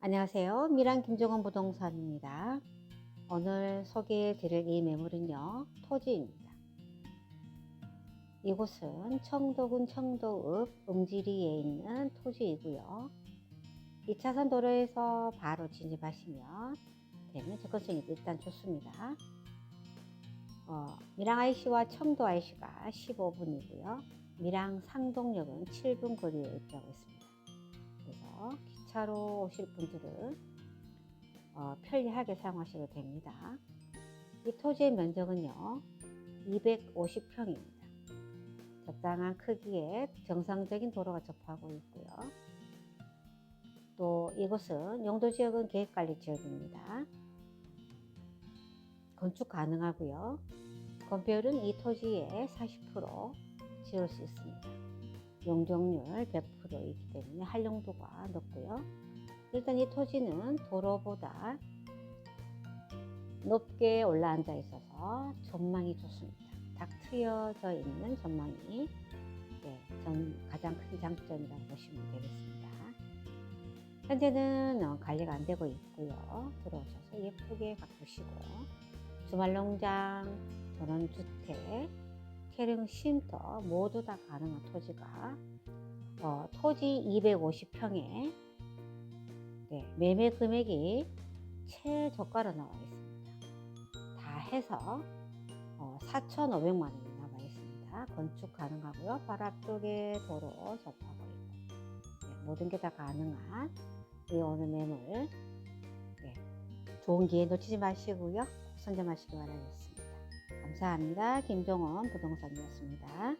안녕하세요. 미란 김종원 부동산입니다. 오늘 소개해 드릴 이 매물은요, 토지입니다. 이곳은 청도군 청도읍 음지리에 있는 토지이고요. 2차선 도로에서 바로 진입하시면 되는 접근성이 일단 좋습니다. 어, 밀양 IC와 청도 IC가 15분이고요. 밀양 상동역은 7분 거리에 위치하고 있습니다. 기차로 오실 분들은 어, 편리하게 사용하셔도 됩니다. 이 토지의 면적은요, 250평입니다. 적당한 크기의 정상적인 도로가 접하고 있고요. 또 이곳은 용도 지역은 계획관리 지역입니다. 건축 가능하고요. 건폐율은 이 토지의 40% 지을 수 있습니다. 용적률 100%이기 때문에 활용도가 높고요. 일단 이 토지는 도로보다 높게 올라앉아 있어서 전망이 좋습니다. 딱 트여져 있는 전망이 네, 전 가장 큰 장점이라고 보시면 되겠습니다. 현재는 어, 관리가 안 되고 있고요. 들어오셔서 예쁘게 가꾸시고 주말농장, 전원주택, 캐령 쉼터 모두 다 가능한 토지가 어, 토지 250평에 네, 매매 금액이 최저가로 나와 있습니다. 다 해서 어, 4,500만 원이 나와 있습니다. 건축 가능하고요. 바로 앞쪽에 도로 접하고 있고 네, 모든 게 다 가능한 이 오늘 매물 네, 좋은 기회 놓치지 마시고요. 선점하시기 바라겠습니다. 감사합니다. 김종원 부동산이었습니다.